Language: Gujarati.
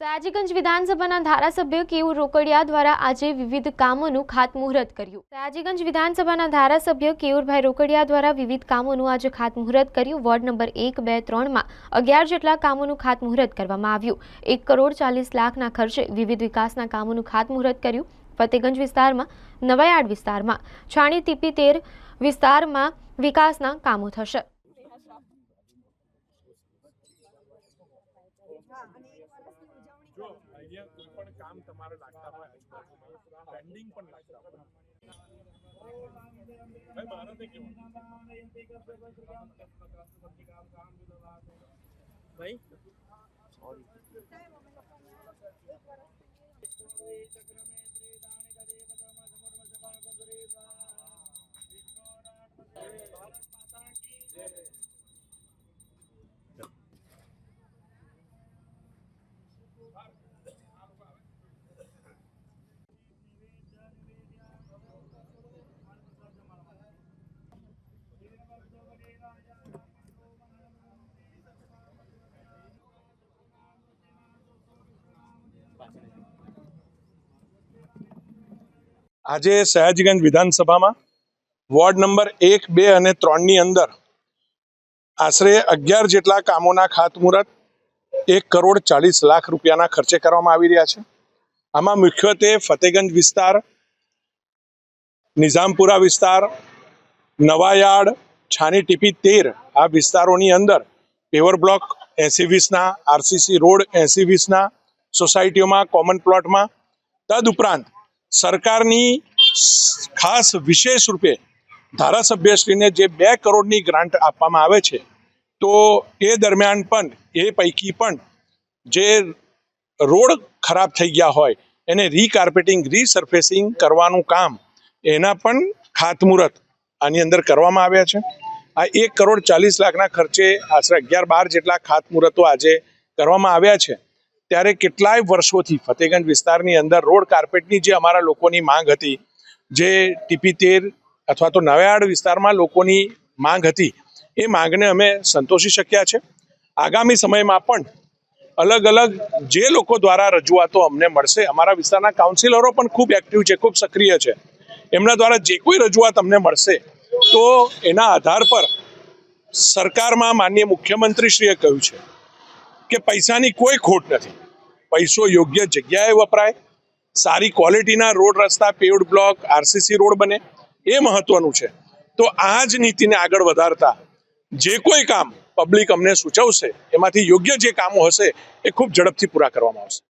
સયાજીગંજ વિધાનસભાના ધારાસભ્ય કેયુ રોકડિયા દ્વારા આજે વિવિધ કામોનું ખાતમુહૂર્ત કર્યું. સયાજીગંજ વિધાનસભાના ધારાસભ્ય કેયુરભાઈ રોકડિયા દ્વારા વિવિધ કામોનું આજે ખાતમુહૂર્ત કર્યું. વોર્ડ નંબર એક, બે, ત્રણમાં અગિયાર જેટલા કામોનું ખાતમુહૂર્ત કરવામાં આવ્યું. એક કરોડ ચાલીસ લાખના ખર્ચે વિવિધ વિકાસના કામોનું ખાતમુહૂર્ત કર્યું. ફતેગંજ વિસ્તારમાં નવાયાડ વિસ્તારમાં છાણી તીપી તેર વિસ્તારમાં વિકાસના કામો થશે. અહીંયા કોઈ પણ કામ તમારે લાગતા હોય આજુબાજુમાં પેન્ડિંગ પણ લાગતા હોય. ભાઈ મારે તે કેવું? ભાઈ? આજે સયાજીગંજ વિધાનસભામાં વોર્ડ નંબર એક, બે અને ત્રણની અંદર આશરે અગિયાર જેટલા કામોના ખાતમુહૂર્ત, એક કરોડ ચાલીસ લાખ રૂપિયાના ખર્ચે કરવામાં આવી રહ્યા છે. આમાં મુખ્યત્વે ફતેગંજ વિસ્તાર, નિઝામપુરા વિસ્તાર નવાયાર્ડ છાની ટીપી તેર આ વિસ્તારોની અંદર પેવર બ્લોક એસી વીસના, આરસીસી રોડ એસી વીસના, સોસાયટીઓમાં, કોમન પ્લોટમાં તદુપરાંત સરકારની ખાસ વિશેષ રૂપે ધારાસભ્યશ્રીને જે બે કરોડની ગ્રાન્ટ આપવામાં આવે છે, તો એ દરમિયાન પણ, એ પૈકી પણ જે રોડ ખરાબ થઈ ગયા હોય, એને રીકાર્પેટિંગ રીસર્ફેસિંગ કરવાનું કામ, એના પણ ખાતમુહૂર્ત આની અંદર કરવામાં આવ્યા છે. આ એક કરોડ ચાલીસ લાખના ખર્ચે આશરે અગિયાર બાર જેટલા ખાતમુહૂર્તો આજે કરવામાં આવ્યા છે. ત્યારે કેટલાય વર્ષોથી ફતેગંજ વિસ્તારની અંદર રોડ કાર્પેટની જે અમારા લોકોની માંગ હતી, જે ટીપી તેર અથવા તો નવાયાડ વિસ્તારમાં લોકોની માંગ હતી, એ માંગને અમે સંતોષી શક્યા છે. આગામી સમયમાં પણ અલગ અલગ જે લોકો દ્વારા રજૂઆતો અમને મળશે, અમારા વિસ્તારના કાઉન્સિલરો પણ ખૂબ એક્ટિવ છે, ખૂબ સક્રિય છે. એમના દ્વારા જે કોઈ રજૂઆત અમને મળશે, તો એના આધાર પર સરકારમાં માનનીય મુખ્યમંત્રીશ્રીએ કહ્યું છે. કે પૈસાની કોઈ ખોટ નથી. પૈસો યોગ્ય જગ્યાએ વપરાય, સારી ક્વોલિટીના રોડ રસ્તા પેવડ બ્લોક આરસીસી રોડ બને, એ મહત્વનું છે. તો આ જ નીતિને આગળ વધારતા જે કોઈ કામ પબ્લિક અમને સૂચવશે, એમાંથી યોગ્ય જે કામો હશે, એ ખૂબ ઝડપથી પૂરા કરવામાં આવશે.